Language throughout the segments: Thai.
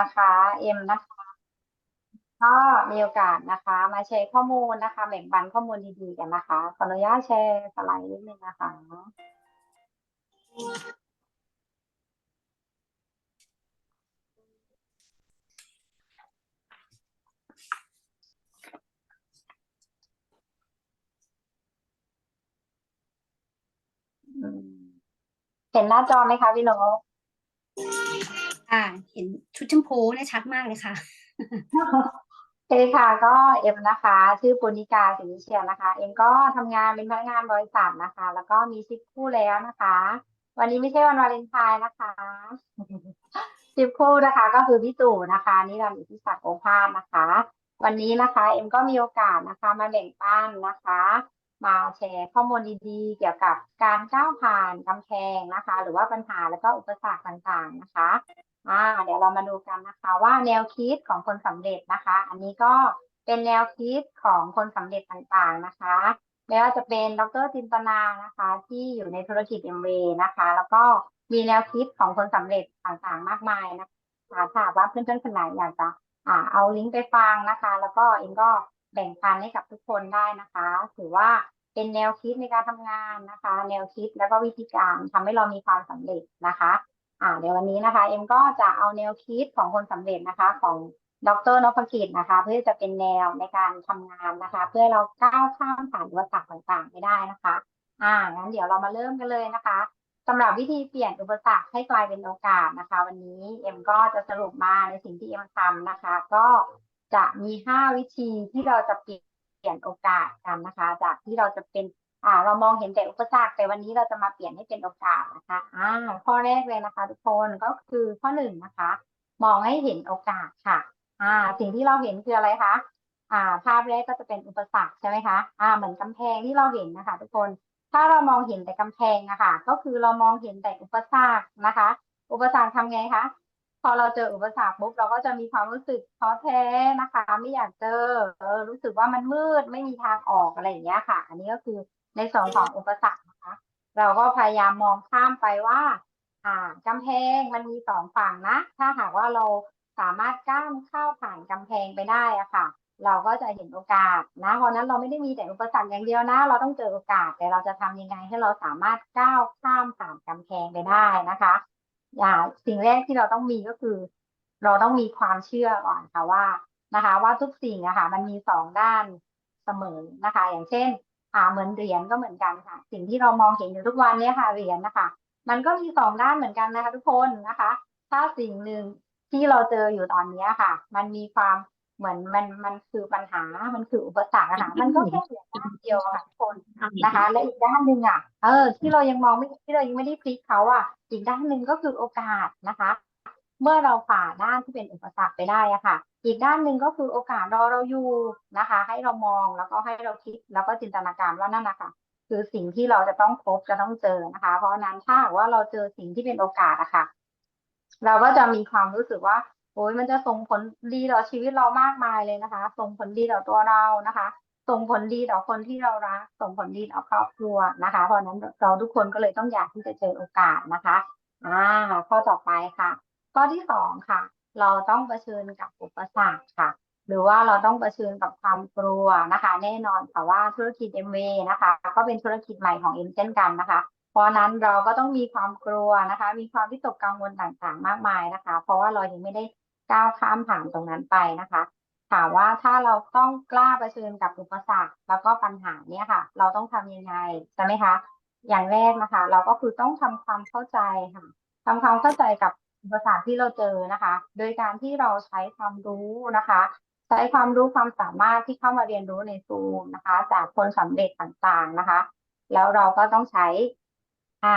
นะคะเอ็มนะคะก็มีโอกาสนะคะ มาแชร์ข้อมูลนะคะ แบ่งปันข้อมูลดีๆกันนะคะ ขออนุญาตแชร์สไลด์นิดนึงนะคะเห็นหน้าจอไหมคะพี่นก อ่าเห็นชุดชมพูเนี่ยชัดมากเลยค่ะโอเคค่ะก็เอ็มนะคะ ชื่อปุณิกาศรีวิเชียรนะคะ เอ็มก็ทำงานเป็นพนักงานบริษัทนะคะ แล้วก็มีชิปคู่แล้วนะคะ วันนี้ไม่ใช่วันวาเลนไทน์นะคะชิปคู่นะคะ ก็คือพี่ตู่นะคะนิรันดร์อิทธิศักดิ์โอภาสนะคะ วันนี้นะคะเอ็มก็มีโอกาสนะคะ มาแบ่งปันนะคะ มาแชร์ข้อมูลดีๆ เกี่ยวกับการก้าวผ่านกำแพงนะคะ หรือว่าปัญหาแล้วก็อุปสรรคต่างๆนะคะ อ่าเดี๋ยวเรามาดูกันนะคะ ว่าแนวคิดของคนสำเร็จนะคะ อันนี้ก็เป็นแนวคิดของคนสำเร็จต่างๆนะคะไม่ว่าจะเป็นดรจินตนานะคะ ที่อยู่ในธุรกิจเอ็มเนะคะ แล้วก็มีแนวคิดของคนสำเร็จต่างๆ มากมายนะคะถ้าหากว่าเพื่อนๆคนไหนอยากจะอ่าเอาลิงก์ไปฟังนะคะ แล้วก็เองก็แบ่งปันให้กับทุกคนได้นะคะ ถือว่าเป็นแนวคิดในการทำงานนะคะ แนวคิดแล้วก็วิธีการทำให้เรามีความสำเร็จนะคะ อ่าเดี๋ยววันนี้นะคะ เอ็มก็จะเอาแนวคิดของคนสำเร็จนะคะ ของดรนพกิจนะคะ เพื่อจะเป็นแนวในการทำงานนะคะ เพื่อเราก้าวข้ามผ่านอุปสรรคต่างๆไปได้นะคะ อ่างั้นเดี๋ยวเรามาเริ่มกันเลยนะคะสำหรับวิธีเปลี่ยนอุปสรรคให้กลายเป็นโอกาสนะคะ วันนี้เอ็มก็จะสรุปมาในสิ่งที่เอ็มทำนะคะ ก็จะมีห้าวิธีที่เราจะเปลี่ยนโอกาสกันนะคะ จากที่เราจะเป็น อ่า เรามองเห็นแต่อุปสรรคแต่วันนี้เราจะมาเปลี่ยนให้เป็นโอกาสนะคะ อ่า ข้อแรกเลยนะคะ ทุกคนก็คือข้อหนึ่งนะคะ มองให้เห็นโอกาสค่ะ อ่า สิ่งที่เราเห็นคืออะไรคะอ่า ภาพแรกก็จะเป็นอุปสรรคใช่ไหมคะ อ่า เหมือนกำแพงที่เราเห็นนะคะ ทุกคนถ้าเรามองเห็นแต่กำแพงอะค่ะ ก็คือเรามองเห็นแต่อุปสรรคนะคะ อุปสรรคทำไงคะพอเราเจออุปสรรคปุ๊บเราก็จะมีความรู้สึกท้อแท้นะคะ ไม่อยากเจอเออรู้สึกว่ามันมืดไม่มีทางออกอะไรอย่างเงี้ยค่ะ อันนี้ก็คือ ในส่วนของอุปสรรคนะคะ เราก็พยายามมองข้ามไปว่า อ่ากำแพงมันมีสองฝั่งนะ ถ้าหากว่าเราสามารถก้ามข้าวผ่านกำแพงไปได้อะค่ะ เราก็จะเห็นโอกาสนะเพราะนั้นเราไม่ได้มีแต่อุปสรรคอย่างเดียวนะ เราต้องเจอโอกาสแต่เราจะทำยังไงให้เราสามารถก้าวข้ามผ่านกำแพงไปได้นะคะอย่าสิ่งแรกที่เราต้องมีก็คือ เราต้องมีความเชื่อก่อนค่ะว่านะคะ ว่าทุกสิ่งอะค่ะมันมีสองด้านเสมอนะคะ อย่างเช่น อ่าเหมือนเหรียญก็เหมือนกันค่ะ สิ่งที่เรามองเห็นอยู่ทุกวันเนี้ค่ะเหรียญนะคะ มันก็มีสองด้านเหมือนกันนะคะ ทุกคนนะคะ ถ้าสิ่งหนึ่งที่เราเจออยู่ตอนนี้ค่ะ มันมีความเหมือนมันมันคือปัญหา มันคืออุปสรรคอะค่ะ มันก็แค่เหรียญด้านเดียวอะค่ะทุกคนนะคะ และอีกด้านหนึ่งอะ เออ ที่เรายังมองไม่ที่เรายังไม่ได้พลิกเขาอะ อีกด้านหนึ่งก็คือโอกาสนะคะ เมื่อเราฝ่าด้านที่เป็นอุปสรรคไปได้อะค่ะ อีกด้านหนึ่งก็คือโอกาสรอเราอยู่นะคะ ให้เรามองแล้วก็ให้เราคิดแล้วก็จินตนาการว่านั่นนะคะคือสิ่งที่เราจะต้องพบจะต้องเจอนะคะ เพราะนั้นถ้าว่าเราเจอสิ่งที่เป็นโอกาสอะค่ะ เราก็จะมีความรู้สึกว่าโอ้ยมันจะส่งผลดีต่อชีวิตเรามากมายเลยนะคะ ส่งผลดีต่อตัวเรานะคะ ส่งผลดีต่อคนที่เรารัก ส่งผลดีต่อครอบครัวนะคะ เพราะนั้นเราทุกคนก็เลยต้องอยากที่จะเจอโอกาสนะคะ อ่า ข้อต่อไปค่ะ ข้อที่สองค่ะ เราต้องเผชิญกับอุปสรรคค่ะ หรือว่าเราต้องเผชิญกับความกลัวนะคะ แน่นอนค่ะว่าธุรกิจ MV นะคะ ก็เป็นธุรกิจใหม่ของเอ็มเช่นกันนะคะ เพราะนั้นเราก็ต้องมีความกลัวนะคะ มีความวิตกกังวลต่างๆ มากมายนะคะ เพราะว่าเรายังไม่ได้ก้าวข้ามผ่านตรงนั้นไปนะคะถามว่าถ้าเราต้องกล้าเผชิญกับอุปสรรคแล้วก็ปัญหาเนี่ยค่ะ เราต้องทำยังไงใช่ไหมคะ อย่างแรกนะคะ เราก็คือต้องทำความเข้าใจค่ะทำความเข้าใจกับ อุปสรรคที่เราเจอนะคะ โดยการที่เราใช้ความรู้นะคะ ใช้ความรู้ความสามารถที่เข้ามาเรียนรู้ในซูมนะคะ จากคนสำเร็จต่างๆนะคะ แล้วเราก็ต้องใช้อ่า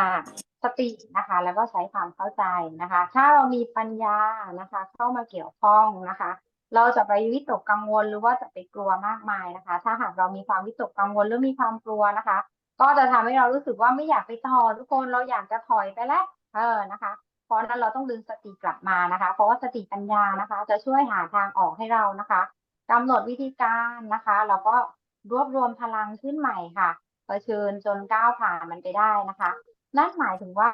สตินะคะ แล้วก็ใช้ความเข้าใจนะคะ ถ้าเรามีปัญญานะคะ เข้ามาเกี่ยวข้องนะคะ เราจะไปวิตกกังวลหรือว่าจะไปกลัวมากมายนะคะ ถ้าหากเรามีความวิตกกังวลหรือมีความกลัวนะคะ ก็จะทำให้เรารู้สึกว่าไม่อยากไปต่อทุกคนเราอยากจะถอยไปแล้วเออนะคะ เพราะนั้นเราต้องดึงสติกลับมานะคะ เพราะว่าสติปัญญานะคะ จะช่วยหาทางออกให้เรานะคะกำหนดวิธีการนะคะแล้วก็รวบรวมพลังขึ้นใหม่ค่ะเผชิญจนก้าวผ่านมันไปได้นะคะ นั่นหมายถึงว่า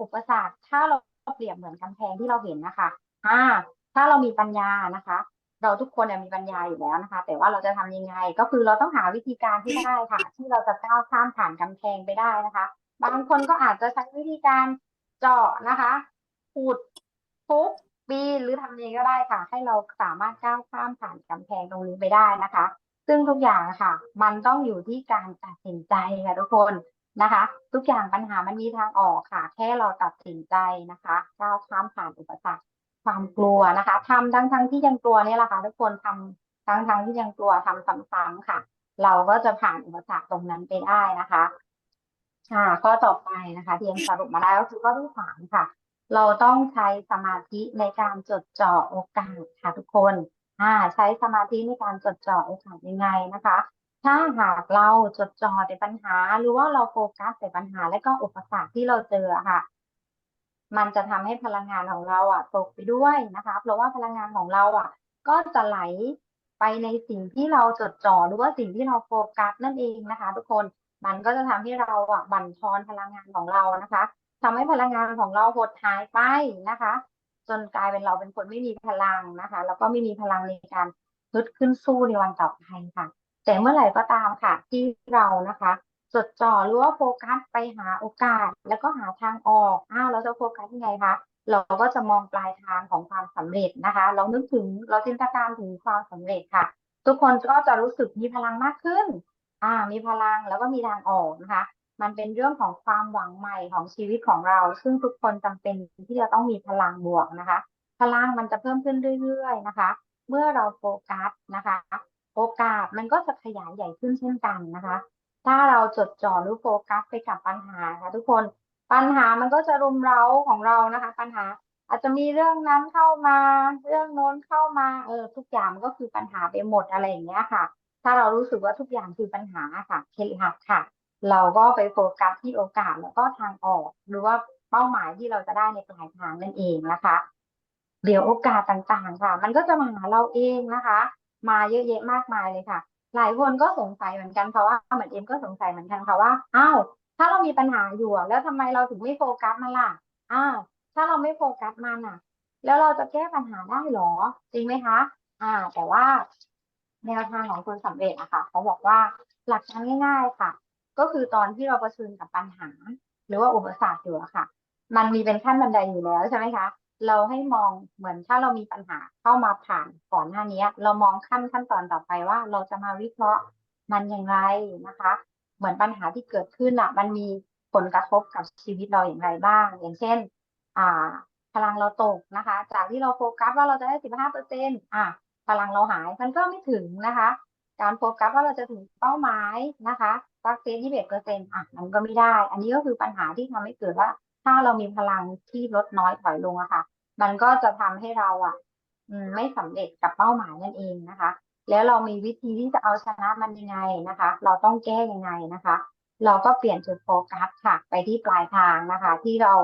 อุปสรรคถ้าเราเปรียบเหมือนกำแพงที่เราเห็นนะคะอ่าถ้าเรามีปัญญานะคะ เราทุกคนเนี่ยมีปัญญาอยู่แล้วนะคะ แต่ว่าเราจะทำยังไง ก็คือเราต้องหาวิธีการที่ได้ค่ะ ที่เราจะก้าวข้ามผ่านกำแพงไปได้นะคะ บางคนก็อาจจะใช้วิธีการ เจาะนะคะขุดทุบปีนหรือทำเองก็ได้ค่ะ ให้เราสามารถก้าวข้ามผ่านกำแพงตรงนี้ไปได้นะคะ ซึ่งทุกอย่างค่ะ มันต้องอยู่ที่การตัดสินใจค่ะทุกคนนะคะ ทุกอย่างปัญหามันมีทางออกค่ะ แค่เราตัดสินใจนะคะก้าวข้ามผ่านอุปสรรคความกลัวนะคะทำทั้งทั้งที่ยังกลัวนี่แหละค่ะทุกคนทำทั้งทั้งที่ยังกลัวทำซ้ำๆค่ะ เราก็จะผ่านอุปสรรคตรงนั้นไปได้นะคะ ค่ะข้อต่อไปนะคะที่ยังสรุปมาได้ก็คือข้อที่สามค่ะ เราต้องใช้สมาธิในการจดจ่อโอกาสค่ะทุกคนอ่าใช้สมาธิในการจดจ่อโอกาสยังไงนะคะ ถ้าหากเราจดจ่อแต่ปัญหา หรือว่าเราโฟกัสแต่ปัญหาและก็อุปสรรคที่เราเจอค่ะ มันจะทำให้พลังงานของเราอะตกไปด้วยนะคะ เพราะว่าพลังงานของเราอะ ก็จะไหลไปในสิ่งที่เราจดจ่อหรือว่าสิ่งที่เราโฟกัสนั่นเองนะคะ ทุกคน มันก็จะทำให้เราอะบั่นทอนพลังงานของเรานะคะทำให้พลังงานของเราหดหายไปนะคะ จนกลายเป็นเราเป็นคนไม่มีพลังนะคะ แล้วก็ไม่มีพลังในการฮึดขึ้นสู้ในวันต่อไปค่ะ แต่เมื่อไหร่ก็ตามค่ะ ที่เรานะคะจดจ่อหรือว่าโฟกัสไปหาโอกาส แล้วก็หาทางออกอ้าวเราจะโฟกัสยังไงคะเราก็จะมองปลายทางของความสำเร็จนะคะ เรานึกถึงเราจินตนาการถึงความสำเร็จค่ะ ทุกคนก็จะรู้สึกมีพลังมากขึ้น อ่า มีพลังแล้วก็มีทางออกนะคะ มันเป็นเรื่องของความหวังใหม่ของชีวิตของเรา ซึ่งทุกคนจำเป็นที่จะต้องมีพลังบวกนะคะ พลังมันจะเพิ่มขึ้นเรื่อยๆนะคะ เมื่อเราโฟกัสนะคะ โอกาสมันก็จะขยายใหญ่ขึ้นเช่นกันนะคะ ถ้าเราจดจ่อหรือโฟกัสไปกับปัญหาค่ะทุกคนปัญหามันก็จะรุมเร้าของเรานะคะ ปัญหาอาจจะมีเรื่องนั้นเข้ามา เรื่องโน้นเข้ามาเออทุกอย่างมันก็คือปัญหาไปหมดอะไรอย่างเงี้ยค่ะ ถ้าเรารู้สึกว่าทุกอย่างคือปัญหาค่ะเคล็ดลับค่ะ เราก็ไปโฟกัสที่โอกาสแล้วก็ทางออก หรือว่าเป้าหมายที่เราจะได้ในปลายทางนั่นเองนะคะ เดี๋ยวโอกาสต่างๆค่ะ มันก็จะมาหาเราเองนะคะ มาเยอะแยะมากมายเลยค่ะ หลายคนก็สงสัยเหมือนกันค่ะว่าเหมือนเอ็มก็สงสัยเหมือนกันค่ะว่าอ้าวถ้าเรามีปัญหาอยู่แล้วทำไมเราถึงไม่โฟกัสมันล่ะอ้าวถ้าเราไม่โฟกัสมันอะ แล้วเราจะแก้ปัญหาได้หรอจริงไหมคะ อ่า แต่ว่า แนวทางของคนสำเร็จอะคะเขาบอกว่าหลักการง่าย ๆค่ะ ก็คือตอนที่เราเผชิญกับปัญหา หรือว่าอุปสรรคอยู่อะค่ะ มันมีเป็นขั้นบันไดอยู่แล้วใช่ไหมคะ เราให้มองเหมือนถ้าเรามีปัญหาเข้ามาผ่านก่อนหน้านี้ เรามองขั้นขั้นตอนต่อไปว่า เราจะมาวิเคราะห์มันอย่างไรนะคะ เหมือนปัญหาที่เกิดขึ้นอะมันมีผลกระทบกับชีวิตเราอย่างไรบ้าง อย่างเช่น อ่าพลังเราตกนะคะ จากที่เราโฟกัสว่าเราจะได้สิบห้าเปอร์เซ็นต์อะ พลังเราหายมันก็ไม่ถึงนะคะ การโฟกัสว่าเราจะถึงเป้าหมายนะคะสักเซนยี่สิบเอ็ดเปอร์เซ็นต์อะมันก็ไม่ได้ อันนี้ก็คือปัญหาที่ทำให้เกิดว่า ถ้าเรามีพลังที่ลดน้อยถอยลงอะค่ะ มันก็จะทำให้เราอะไม่สำเร็จกับเป้าหมายนั่นเองนะคะ แล้วเรามีวิธีที่จะเอาชนะมันยังไงนะคะ เราต้องแก้ยังไงนะคะ เราก็เปลี่ยนจุดโฟกัสค่ะ ไปที่ปลายทางนะคะ ที่เรา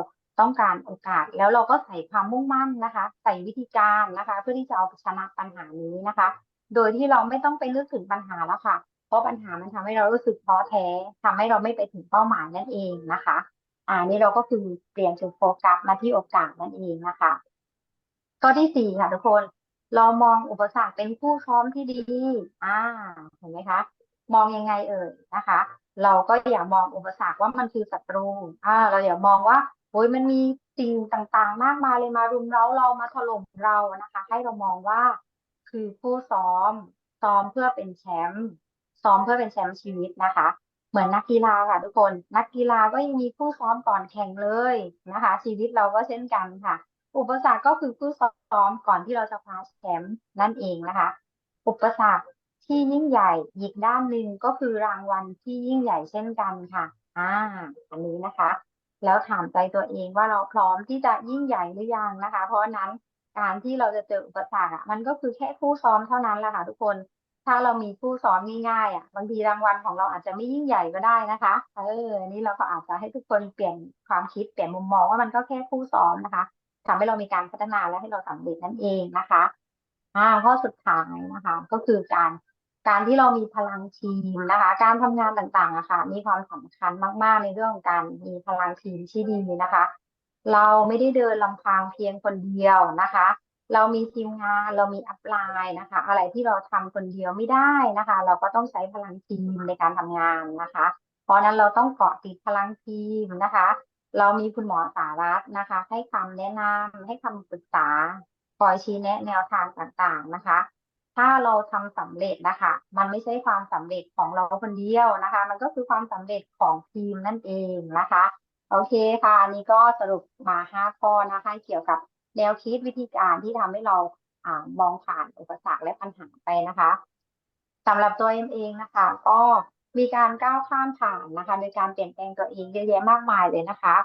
ต้องการโอกาส แล้วเราก็ใส่ความมุ่งมั่นนะคะ ใส่วิธีการนะคะ เพื่อที่จะเอาชนะปัญหานี้นะคะ โดยที่เราไม่ต้องไปนึกถึงปัญหาแล้วค่ะ เพราะปัญหามันทำให้เรารู้สึกท้อแท้ทำให้เราไม่ไปถึงเป้าหมายนั่นเองนะคะอ่านี่เราก็คือเปลี่ยนจุดโฟกัสมาที่โอกาสนั่นเองนะคะข้อที่สี่ค่ะทุกคนเรามองอุปสรรคเป็นผู้พร้อมที่ดี อ่า เห็นไหมคะ มองยังไงเอ่ยนะคะ เราก็อย่ามองอุปสรรคว่ามันคือศัตรู อ่า เราอย่ามองว่า โอ้ยมันมีสิ่งต่างๆ มากมายเลยมารุมเร้าเรามาถล่มเรานะคะ ให้เรามองว่า คือผู้ซ้อมซ้อมเพื่อเป็นแชมป์ซ้อมเพื่อเป็นแชมป์ชีวิตนะคะ เหมือนนักกีฬาค่ะทุกคน นักกีฬาก็ยังมีผู้ซ้อมก่อนแข่งเลยนะคะ ชีวิตเราก็เช่นกันค่ะ อุปสรรคก็คือผู้ซ้อมก่อนที่เราจะคว้าแชมป์นั่นเองนะคะ อุปสรรคที่ยิ่งใหญ่อีกด้านหนึ่งก็คือรางวัลที่ยิ่งใหญ่เช่นกันค่ะ อ่า อันนี้นะคะ แล้วถามใจตัวเองว่าเราพร้อมที่จะยิ่งใหญ่หรือยังนะคะ เพราะนั้นการที่เราจะเจออุปสรรคอะมันก็คือแค่ผู้ซ้อมเท่านั้นแหละค่ะทุกคน ถ้าเรามีผู้ซ้อมง่ายๆอะ บางทีรางวัลของเราอาจจะไม่ยิ่งใหญ่ก็ได้นะคะเอออันนี้เราก็อาจจะให้ทุกคนเปลี่ยนความคิดเปลี่ยนมุมมองว่ามันก็แค่ผู้ซ้อมนะคะทำให้เรามีการพัฒนาและให้เราสำเร็จนั่นเองนะคะอ่าข้อสุดท้ายนะคะ ก็คือการ การที่เรามีพลังทีมนะคะ การทำงานต่างๆอะค่ะ มีความสำคัญมาก ๆ ในเรื่องการมีพลังทีมที่ดีนะคะ เราไม่ได้เดินลำพังเพียงคนเดียวนะคะ เรามีทีมงานเรามีอัพไลน์นะคะ อะไรที่เราทำคนเดียวไม่ได้นะคะ เราก็ต้องใช้พลังทีมในการทำงานนะคะ เพราะนั้นเราต้องเกาะติดพลังทีมนะคะ เรามีคุณหมอสารัตน์นะคะ ให้คำแนะนำให้คำปรึกษาคอยชี้แนะแนวทางต่างๆนะคะ ถ้าเราทำสำเร็จนะคะ มันไม่ใช่ความสำเร็จของเราคนเดียวนะคะ มันก็คือความสำเร็จของทีมนั่นเองนะคะ โอเคค่ะอันนี้ก็สรุปมาห้าข้อนะคะเกี่ยวกับแนวคิดวิธีการที่ทำให้เราอ่ามองผ่านอุปสรรคและปัญหาไปนะคะสำหรับตัวเอ็มเองนะคะ ก็มีการก้าวข้ามผ่านนะคะโดยการเปลี่ยนแปลงตัวเองเยอะแยะมากมายเลยนะคะ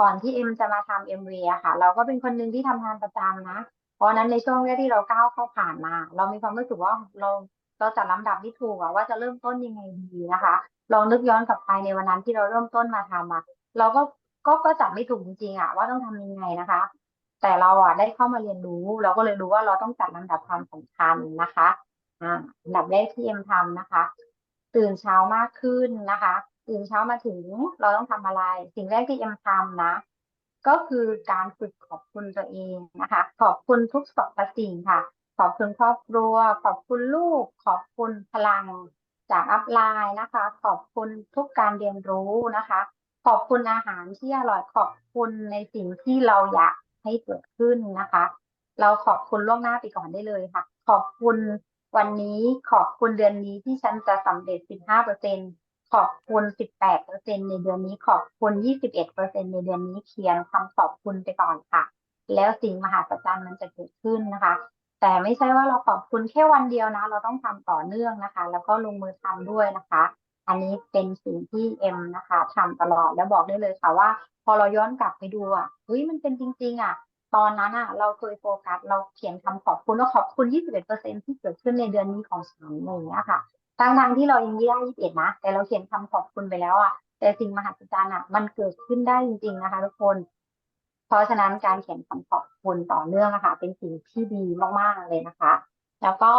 ก่อนที่เอ็มจะมาทำเอ็มวีอะค่ะ เราก็เป็นคนหนึ่งที่ทำงานประจำนะ เพราะนั้นในช่วงแรกที่เราก้าวเข้าผ่านมา เรามีความรู้สึกว่าเราเราจัดลำดับไม่ถูกอะว่าจะเริ่มต้นยังไงดีนะคะลองนึกย้อนกลับไปในวันนั้นที่เราเริ่มต้นมาทำอะเราก็ก็ก็จับไม่ถูกจริงๆอะว่าต้องทำยังไงนะคะ แต่เราอะได้เข้ามาเรียนรู้ เราก็เลยรู้ว่าเราต้องจัดลำดับความสำคัญนะคะอ่าอันดับแรกที่เอ็มทำนะคะ ตื่นเช้ามากขึ้นนะคะ ตื่นเช้ามาถึงเราต้องทำอะไร สิ่งแรกที่เอ็มทำนะ ก็คือการฝึกขอบคุณตัวเองนะคะ ขอบคุณทุกสรรพสิ่งค่ะ ขอบคุณครอบครัว ขอบคุณลูก ขอบคุณพลังจากอัพไลน์นะคะ ขอบคุณทุกการเรียนรู้นะคะ ขอบคุณอาหารที่อร่อยขอบคุณในสิ่งที่เราอยากให้เกิดขึ้นนะคะ เราขอบคุณล่วงหน้าไปก่อนได้เลยค่ะ ขอบคุณวันนี้ขอบคุณเดือนนี้ที่ฉันจะสำเร็จ 15เปอร์เขอบคุณ 18เปอร์เซ็นในเดือนนี้ ขอบคุณ 21เปอร์เซ็นในเดือนนี้เขียนคำขอบคุณไปก่อนค่ะ แล้วสิ่งมหัศจรรย์มันจะเกิดขึ้นนะคะ แต่ไม่ใช่ว่าเราขอบคุณแค่วันเดียวนะ เราต้องทำต่อเนื่องนะคะ แล้วก็ลงมือทำด้วยนะคะ อันนี้เป็นสิ่งที่เอ็มนะคะทำตลอดแล้วบอกได้เลยค่ะว่า พอเราย้อนกลับไปดูอะเฮ้ยมันเป็นจริง ๆ อะตอนนั้นอะเราเคยโฟกัสเราเขียนคำขอบคุณว่าขอบคุณ 21%ที่เกิดขึ้นในเดือนนี้ของฉันอะไรอย่างเงี้ยค่ะ ทั้งที่เรายังไม่ได้21นะ แต่เราเขียนคำขอบคุณไปแล้วอะ แต่สิ่งมหัศจรรย์อะ มันเกิดขึ้นได้จริง ๆนะคะ ทุกคน เพราะฉะนั้นการเขียนคำขอบคุณต่อเนื่องนะคะเป็นสิ่งที่ดีมากๆเลยนะคะ แล้วก็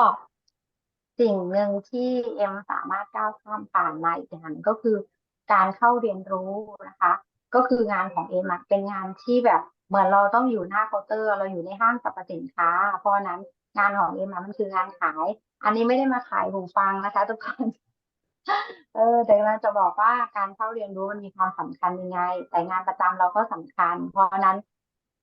สิ่งหนึ่งที่เอ็มสามารถก้าวข้ามผ่านมาอีกอย่างหนึ่งก็คือการเข้าเรียนรู้นะคะ ก็คืองานของเอ็มเป็นงานที่แบบเหมือนเราต้องอยู่หน้าเคาน์เตอร์ เราอยู่ในห้างสรรพสินค้า เพราะนั้นงานของเอ็มมันคืองานขาย อันนี้ไม่ได้มาขายหูฟังนะคะ ทุกคนเออแต่เราจะบอกว่าการเข้าเรียนรู้มันมีความสำคัญยังไง แต่งานประจำเราก็สำคัญ เพราะนั้น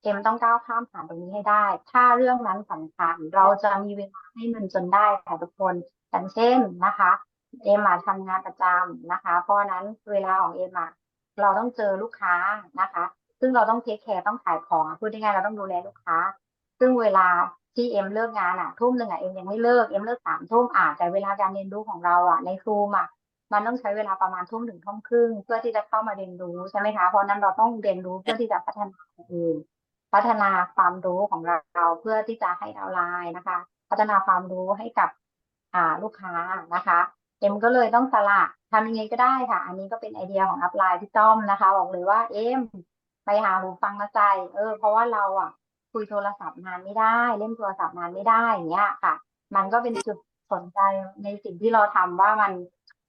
เอ็มต้องก้าวข้ามผ่านตรงนี้ให้ได้ ถ้าเรื่องนั้นสำคัญ เราจะมีเวลาให้มันจนได้ค่ะทุกคนอย่างเช่นนะคะ เอ็มมาทำงานประจำนะคะ เพราะนั้นเวลาของเอ็มอะเราต้องเจอลูกค้านะคะ ซึ่งเราต้องเทคแคร์ต้องขายของพูดง่ายๆเราต้องดูแลลูกค้า ซึ่งเวลา ที่เอ็มเลิกงานอะทุ่มหนึ่งอะเอ็มยังไม่เลิกเอ็มเลิกสามทุ่มอะแต่เวลาการเรียนรู้ของเราอะในซูมอะมันต้องใช้เวลาประมาณทุ่มถึงทุ่มครึ่งเพื่อที่จะเข้ามาเรียนรู้ใช่ไหมคะเพราะนั้นเราต้องเรียนรู้เพื่อที่จะพัฒนาตัวเองพัฒนาความรู้ของเราเพื่อที่จะให้เราไลน์นะคะ พัฒนาความรู้ให้กับอ่าลูกค้านะคะเอ็มก็เลยต้องสละทำยังไงก็ได้ค่ะ อันนี้ก็เป็นไอเดียของอัพไลน์พี่ต้อมนะคะ บอกเลยว่าเอ็มไปหาหูฟังมาใส่เออ เพราะว่าเราอะ คุยโทรศัพท์นานไม่ได้ เล่นโทรศัพท์นานไม่ได้อย่างเงี้ยค่ะ มันก็เป็นจุดสนใจในสิ่งที่เราทำว่ามัน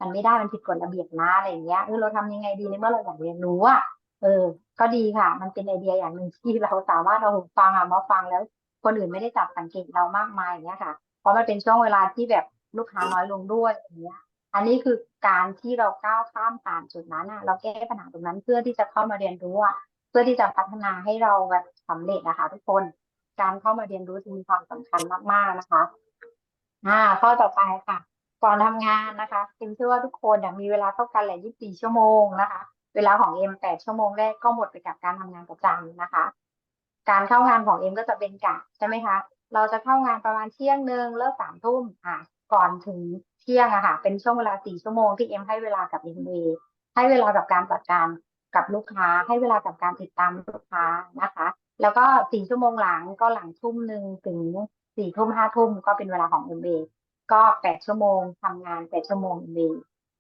มันไม่ได้มันผิดกฎระเบียบนะอะไรอย่างเงี้ยเออเราทำยังไงดีในเมื่อเราอยากเรียนรู้อะเออ ก็ดีค่ะ มันเป็นไอเดียอย่างหนึ่งที่เราสามารถเอาหูฟังอะมาฟังแล้ว คนอื่นไม่ได้จับสังเกตเรามากมายอย่างเงี้ยค่ะ เพราะมันเป็นช่วงเวลาที่แบบลูกค้าน้อยลงด้วยอย่างเงี้ย อันนี้คือการที่เราก้าวข้ามผ่านจุดนั้นอะ เราแก้ปัญหาตรงนั้นเพื่อที่จะเข้ามาเรียนรู้อะเพื่อที่จะพัฒนาให้เราแบบ สำเร็จนะคะ ทุกคนการเข้ามาเรียนรู้จะมีความสำคัญมาก ๆนะคะอ่าข้อต่อไปค่ะ ก่อนทำงานนะคะเอ็มเชื่อว่าทุกคนมีเวลาเท่ากันแหละ 24 ชั่วโมงนะคะ เวลาของเอ็ม8ชั่วโมงแรกก็หมดไปกับการทำงานประจำนะคะ การเข้างานของเอ็มก็จะเป็นกะใช่ไหมคะเราจะเข้างานประมาณเที่ยงหนึ่งเลิกสามทุ่มอะก่อนถึงเที่ยงอะค่ะ เป็นช่วงเวลาสี่ชั่วโมงที่เอ็มให้เวลากับเอินเวให้เวลากับการจัดการกับลูกค้า ให้เวลากับการติดตามลูกค้านะคะ แล้วก็สี่ชั่วโมงหลังก็หลังทุ่มหนึ่งถึงสี่ทุ่มห้าทุ่มก็เป็นเวลาของเอ็มเก็แปดชั่วโมงทำงานแปดชั่วโมงเอ็ม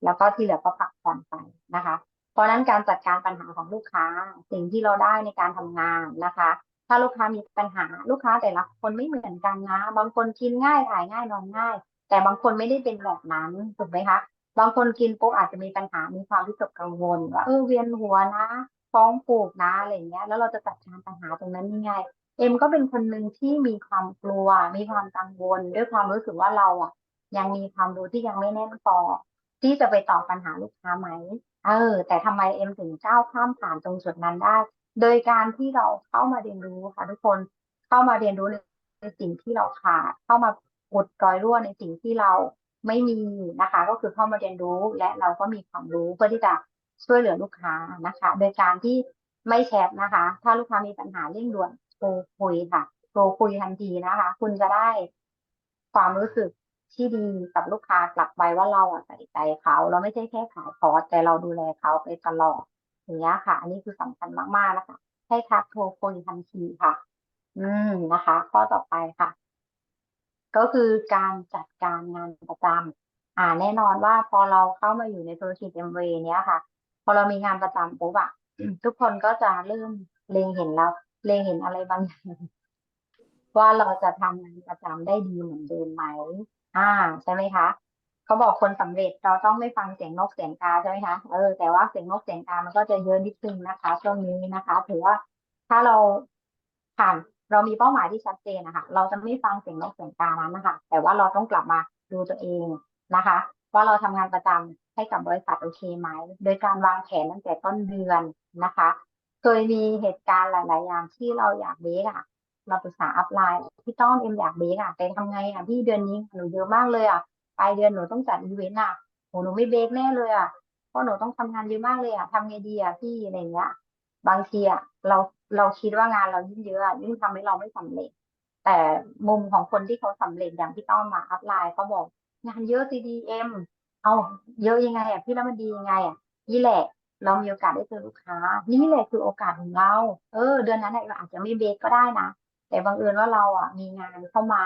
แล้วก็ที่เหลือก็พักผ่อนไปนะคะ เพราะนั้นการจัดการปัญหาของลูกค้าสิ่งที่เราได้ในการทำงานนะคะ ถ้าลูกค้ามีปัญหาลูกค้าแต่ละคนไม่เหมือนกันนะ บางคนกินง่ายถ่ายง่ายนอนง่าย แต่บางคนไม่ได้เป็นแบบนั้นถูกไหมคะบางคนกินปุ๊บอาจจะมีปัญหามีความวิตกกังวลว่าเออเวียนหัวนะ ท้องผูกนะอะไรเงี้ย แล้วเราจะจัดการปัญหาตรงนั้นยังไง เอ็มก็เป็นคนหนึ่งที่มีความกลัว มีความกังวล ด้วยความรู้สึกว่าเราอะ ยังมีความรู้ที่ยังไม่แน่นพอที่จะไปตอบปัญหาลูกค้าไหม เออ แต่ทำไมเอ็มถึงก้าวข้ามผ่านตรงจุดนั้นได้ โดยการที่เราเข้ามาเรียนรู้ค่ะทุกคน เข้ามาเรียนรู้ในในสิ่งที่เราขาด เข้ามาอุดรอยรั่วในสิ่งที่เราไม่มีนะคะ ก็คือเข้ามาเรียนรู้และเราก็มีความรู้เพื่อที่จะ ช่วยเหลือลูกค้านะคะ โดยการที่ไม่แชทนะคะ ถ้าลูกค้ามีปัญหาเร่งด่วนโทรคุยค่ะโทรคุยทันทีนะคะ คุณจะได้ความรู้สึกที่ดีกับลูกค้ากลับไปว่าเราอะใส่ใจเขา เราไม่ใช่แค่ขายคอร์สแต่เราดูแลเขาไปตลอดอย่างเงี้ยค่ะ อันนี้คือสำคัญมากๆนะคะ ให้ทักโทรคุยทันทีค่ะ อืมนะคะ ข้อต่อไปค่ะ ก็คือการจัดการงานประจำอ่าแน่นอนว่าพอเราเข้ามาอยู่ในธุรกิจเอ็มเวเนี้ยค่ะ อเรามีงานประจำปุ๊บอะทุกคนก็จะเริ่มเล็งเห็นเราเล็งเห็นอะไรบางอย่างว่าเราจะทำงานประจำได้ดีเหมือนเดิมไหมอ่า ใช่ไหมคะเขาบอกคนสำเร็จเราต้องไม่ฟังเสียงนกเสียงกาใช่ไหมคะเออแต่ว่าเสียงนกเสียงกามันก็จะเยอะนิดนึงนะคะช่วงนี้นะคะถือว่าถ้าเราผ่านเรามีเป้าหมายที่ชัดเจนนะคะเราจะไม่ฟังเสียงนกเสียงกานั้นนะคะแต่ว่าเราต้องกลับมาดูตัวเองนะคะ ว่าเราทำงานประจำ ให้กับบริษัทโอเคไหม โดยการวางแผนตั้งแต่ต้นเดือนนะคะ เคยมีเหตุการณ์หลาย ๆ อย่างที่เราอยากเบรกอะเราปรึกษาอัพไลน์พี่ต้อมเอ็มอยากเบรกอะแต่ทำไงอะพี่เดือนนี้หนูเยอะมากเลยอะปลายเดือนหนูต้องจัดอีเวนต์อะโหหนูไม่เบรกแน่เลยอะเพราะหนูต้องทำงานเยอะมากเลยอะทำไงดีอะพี่อะไรเงี้ย บางทีอะเราเราคิดว่างานเรายิ่งเยอะ ยิ่งทำให้เราไม่สำเร็จ แต่มุมของคนที่เขาสำเร็จอย่างพี่ต้อมมาอัพไลน์เขาบอกงานเยอะซีดี เออาเยอะยังไงอะพี่แล้วมันดียังไงอะนี่แหละ เรามีโอกาสได้เจอลูกค้า นี่แหละคือโอกาสของเรา เออ เดือนนั้นเราอาจจะไม่เบรกก็ได้นะ แต่บังเอิญว่าเราอะมีงานเข้ามา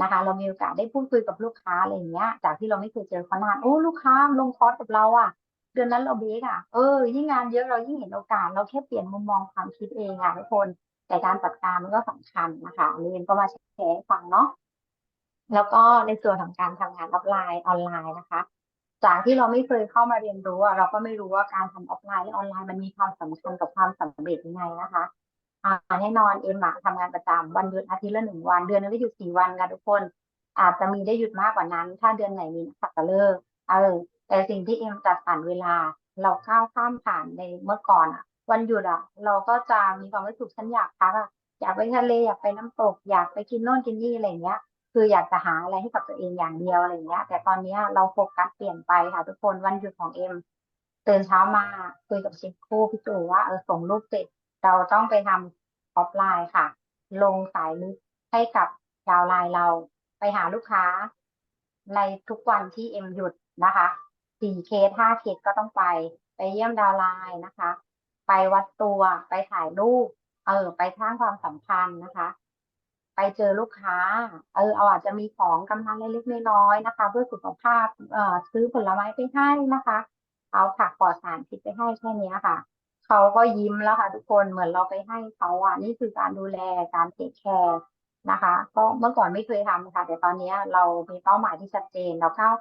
นะคะ เรามีโอกาสได้พูดคุยกับลูกค้าอะไรอย่างเงี้ย จากที่เราไม่เคยเจอเขานานโอ้ลูกค้าลงคอร์สกับเราอะ เดือนนั้นเราเบรกอะเออยิ่งงานเยอะเรายิ่งเห็นโอกาส เราแค่เปลี่ยนมุมมองความคิดเองอะทุกคน แต่การจัดการมันก็สำคัญนะคะเรียนก็มาแชร์ฟังเนาะแล้วก็ในส่วนของการทำงานออฟไลน์ออนไลน์นะคะ จากที่เราไม่เคยเข้ามาเรียนรู้อะเราก็ไม่รู้ว่าการทำออฟไลน์และออนไลน์มันมีความสำคัญกับความสำเร็จยังไงนะคะอ่าแน่นอนเอ็มอะทำงานประจำวันหยุดอาทิตย์ละหนึ่งวัน เดือนนึงได้หยุดสี่วันค่ะทุกคน อาจจะมีได้หยุดมากกว่านั้น ถ้าเดือนไหนมีนักขัตฤกษ์เออแต่สิ่งที่เอ็มจัดสรรเวลา เราก้าวข้ามผ่านในเมื่อก่อนอะวันหยุดอะเราก็จะมีความรู้สึกฉันอยากพักอะอยากไปทะเลอยากไปน้ำตก อยากไปกินโน่นกินนี่อะไรอย่างเงี้ย คืออยากจะหาอะไรให้กับตัวเองอย่างเดียวอะไรเงี้ย แต่ตอนนี้เราโฟกัสเปลี่ยนไปค่ะ ทุกคนวันหยุดของเอ็มตื่นเช้ามาคุยกับเชฟคู่พี่จูว่าเออส่งรูปเสร็จเราต้องไปทำออฟไลน์ค่ะ ลงสายลึกให้กับดาวไลน์เราไปหาลูกค้า ในทุกวันที่เอ็มหยุดนะคะสี่เคสห้าเคสก็ต้องไป ไปเยี่ยมดาวไลน์นะคะ ไปวัดตัวไปถ่ายรูปเออไปสร้างความสัมพันธ์นะคะ ไปเจอลูกค้า เออเอาอาจจะมีของกำนันเล็กๆน้อยๆนะคะ เพื่อสุขภาพเอ่อซื้อผลไม้ไปให้นะคะ เอาผักปลอดสารพิษไปให้แค่นี้ค่ะเขาก็ยิ้มแล้วค่ะทุกคนเหมือนเราไปให้เขาอะนี่คือการดูแลการเทคแคร์นะคะก็เมื่อก่อนไม่เคยทำค่ะ แต่ตอนนี้เรามีเป้าหมายที่ชัดเจนเราก้าว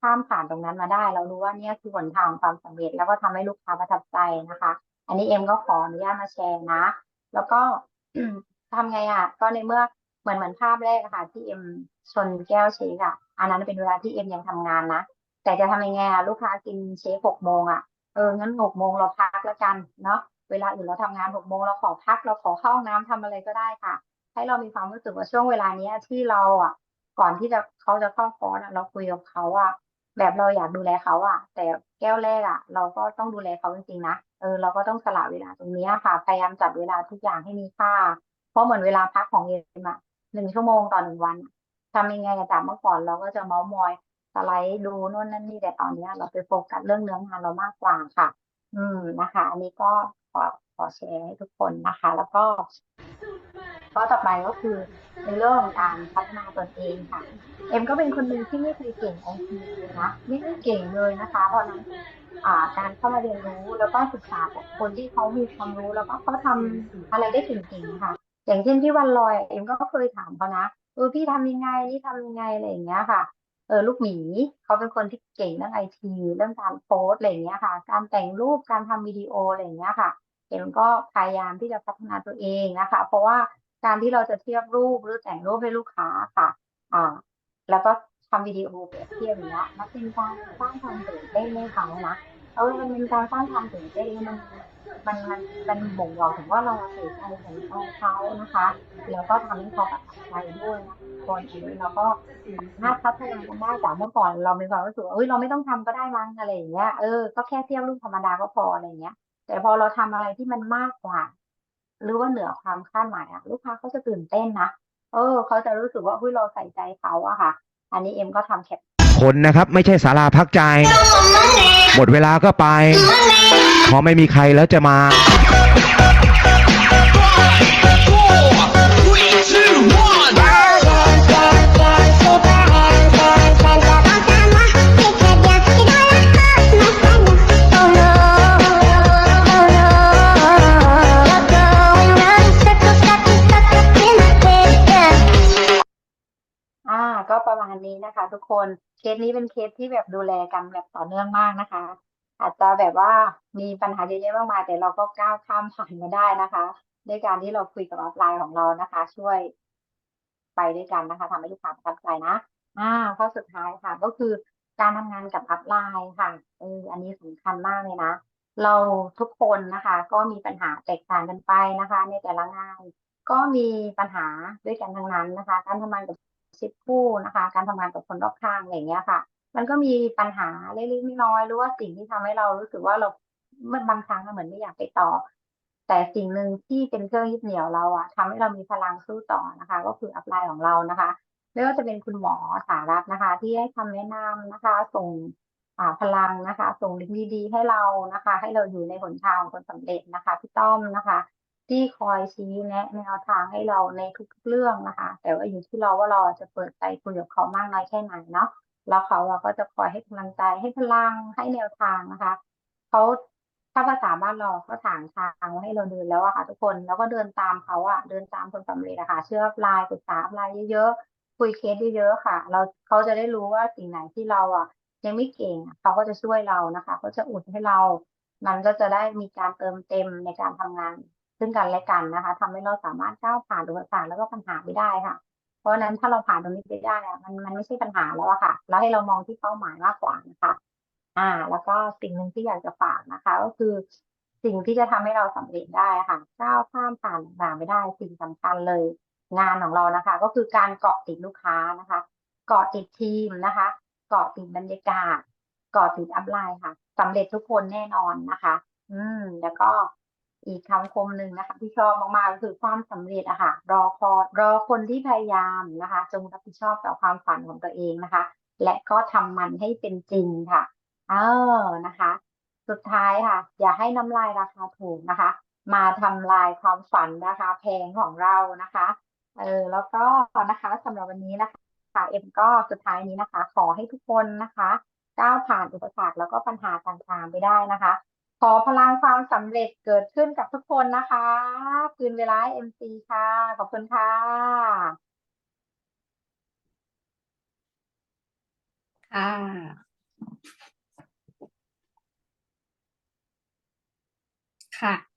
ข้ามผ่านตรงนั้นมาได้ เรารู้ว่านี่คือหนทางความสำเร็จ แล้วก็ทำให้ลูกค้าประทับใจนะคะ อันนี้เอ็มก็ขออนุญาตมาแชร์นะ แล้วก็ทำไงอะ ก็ในเมื่อ เหมือนเหมือนภาพแรกอะค่ะ ที่เอ็มชนแก้วเชคอะอันนั้นเป็นเวลาที่เอ็มยังทำงานนะแต่จะทำยังไงอะลูกค้ากินเชคหกโมงอะเอองั้นหกโมงเราพักแล้วกันเนาะเวลาอื่นเราทำงานหกโมงเราขอพักเราขอเข้าห้องน้ำทำอะไรก็ได้ค่ะ ให้เรามีความรู้สึกว่าช่วงเวลาเนี้ยที่เราอะ ก่อนที่จะเขาจะเข้าคอร์สเราคุยกับเขาอะแบบเราอยากดูแลเขาอะ แต่แก้วแรกอะ เราก็ต้องดูแลเขาจริงๆนะเออเราก็ต้องสละเวลาตรงนี้ค่ะพยายามจัดเวลาทุกอย่างให้มีค่า เพราะเหมือนเวลาพักของเอ็มอะ หนึ่งชั่วโมงต่อหนึ่งวันทำยังไงจากเมื่อก่อนเราก็จะเมาส์มอยสไลด์ดูโน่นนั่นนี่แต่ตอนนี้เราไปโฟกัสเรื่องเนื้องานเรามากกว่าค่ะ อืมนะคะ อันนี้ก็ขอขอแชร์ให้ทุกคนนะคะ แล้วก็ข้อต่อไปก็คือในเรื่องของการพัฒนาตนเองค่ะ เอ็มก็เป็นคนหนึ่งที่ไม่เคยเก่งไอทีนะไม่ได้เก่งเลยนะคะ เพราะนั้นการเข้ามาเรียนรู้แล้วก็ศึกษาคนที่เขามีความรู้แล้วก็เขาทำอะไรได้เก่งๆค่ะ อย่างเช่นที่วันลอยเอ็มก็เคยถามเขานะเออพี่ทำยังไงนี่ทำยังไงอะไรอย่างเงี้ยค่ะ เออลูกหมีเขาเป็นคนที่เก่งเรื่องไอทีเรื่องการโพสอะไรอย่างเงี้ยค่ะ การแต่งรูปการทำวิดีโออะไรอย่างเงี้ยค่ะเอ็มก็พยายามที่จะพัฒนาตัวเองนะคะ เพราะว่าการที่เราจะเทียบรูปหรือแต่งรูปให้ลูกค้าค่ะ อ่า แล้วก็ทำวิดีโอเปรียบเทียบอย่างเงี้ยมันเป็นการสร้างความตื่นเต้นให้เขานะเออมันเป็นการสร้างความตื่นเต้นแล้วมัน มันมันมันบ่งบอกถึงว่าเราใส่ใจใส่ใจเขานะคะ แล้วก็ทำให้เขาประทับใจด้วยนะคนอันนี้เราก็สามารถพัฒนากันได้จากเมื่อก่อนเราไมีความรู้สึกเอ้ยเราไม่ต้องทำก็ได้มั้งอะไรอย่างเงี้ยเออก็แค่เที่ยบรูปธรรมดาก็พออะไรเงี้ย แต่พอเราทำอะไรที่มันมากกว่า หรือว่าเหนือความคาดหมายอะลูกค้าเขาจะตื่นเต้นนะเออเขาจะรู้สึกว่าเฮ้ยเราใส่ใจเขาอะค่ะ อันนี้เอ็มก็ทำแคป คนนะครับ ไม่ใช่ศาลาพักใจ หมดเวลาก็ไป พอไม่มีใครแล้วจะมา ทุกคนเคสนี้เป็นเคสที่แบบดูแลกันแบบต่อเนื่องมากนะคะ อาจจะแบบว่ามีปัญหาเยอะแยะมากมายแต่เราก็ก้าวข้ามผ่านมาได้นะคะ ด้วยการที่เราคุยกับอัพไลน์ของเรานะคะ ช่วยไปด้วยกันนะคะทำให้ลูกค้าประทับใจนะอ่าข้อสุดท้ายค่ะ ก็คือการทำงานกับอัพไลน์ค่ะเอออันนี้สำคัญมากเลยนะ เราทุกคนนะคะ ก็มีปัญหาแตกต่างกันไปนะคะ ในแต่ละงาน ก็มีปัญหาด้วยกันทั้งนั้นนะคะ การทำงานกับ ชิปคู่นะคะ การทำงานกับคนรอบข้างอะไรเงี้ยค่ะ มันก็มีปัญหาเล็กๆน้อยๆหรือว่าสิ่งที่ทำให้เรารู้สึกว่าเราเมื่อบางครั้งเหมือนไม่อยากไปต่อ แต่สิ่งหนึ่งที่เป็นเครื่องยึดเหนี่ยวเราอะทำให้เรามีพลังสู้ต่อนะคะ ก็คืออัพไลน์ของเรานะคะไม่ว่าจะเป็นคุณหมอสารัตนะคะ ที่ให้คำแนะนำนะคะ ส่งพลังนะคะ ส่งลิงก์ดีๆให้เรานะคะ ให้เราอยู่ในหนทางของคนสำเร็จนะคะพี่ต้อมนะคะ ที่คอยชี้แนะแนวทางให้เราในทุกๆเรื่องนะคะ แต่ว่าอยู่ที่เราว่าเราจะเปิดใจคุยกับเขามากน้อยแค่ไหนเนาะแล้วเขาก็จะคอยให้กำลังใจให้พลังให้แนวทางนะคะเขาถ้าภาษาบ้านเราเขาถางทางไว้ให้เราเดินแล้วอะค่ะ ทุกคนแล้วก็เดินตามเขาอะเดินตามคนสำเร็จอะค่ะ เชื่อปลายปรึกษาปลายเยอะๆคุยเคสเยอะๆค่ะ เราเขาจะได้รู้ว่าสิ่งไหนที่เราอะยังไม่เก่งเขาก็จะช่วยเรานะคะเขาจะอุดให้เรา มันก็จะได้มีการเติมเต็มในการทำงาน ซึ่งกันและกันนะคะทำให้เราสามารถก้าวผ่านอุปสรรคแล้วก็ปัญหาไปได้ค่ะ เพราะฉะนั้นถ้าเราผ่านตรงนี้ไปได้อะมันมันไม่ใช่ปัญหาแล้วอะค่ะแล้วให้เรามองที่เป้าหมายมากกว่านะคะ อ่า แล้วก็สิ่งหนึ่งที่อยากจะฝากนะคะ ก็คือสิ่งที่จะทำให้เราสำเร็จได้ค่ะก้าวข้ามผ่านด่านไปได้ สิ่งสำคัญเลยงานของเรานะคะ ก็คือการเกาะติดลูกค้านะคะ เกาะติดทีมนะคะ เกาะติดบรรยากาศ เกาะติดอัพไลน์ค่ะสำเร็จทุกคนแน่นอนนะคะ อืม แล้วก็ อีกคำคมหนึ่งนะคะ ที่ชอบมากๆก็คือความสำเร็จอะค่ะ รอคอยรอคนที่พยายามนะคะ จงรับผิดชอบต่อความฝันของตัวเองนะคะ และก็ทำมันให้เป็นจริงค่ะ เออนะคะ สุดท้ายค่ะ อย่าให้น้ำลายราคาถูกนะคะ มาทำลายความฝันนะคะ แพงของเรานะคะเออแล้วก็นะคะสำหรับวันนี้นะคะค่ะเอ็มก็สุดท้ายนี้นะคะ ขอให้ทุกคนนะคะ ก้าวผ่านอุปสรรคแล้วก็ปัญหาต่างๆไปได้นะคะ อพลังความสำเร็จเกิดขึ้นกับทุกคนนะคะคืนเวลาเอ็มซีค่ะ ขอบคุณค่ะ ค่ะค่ะ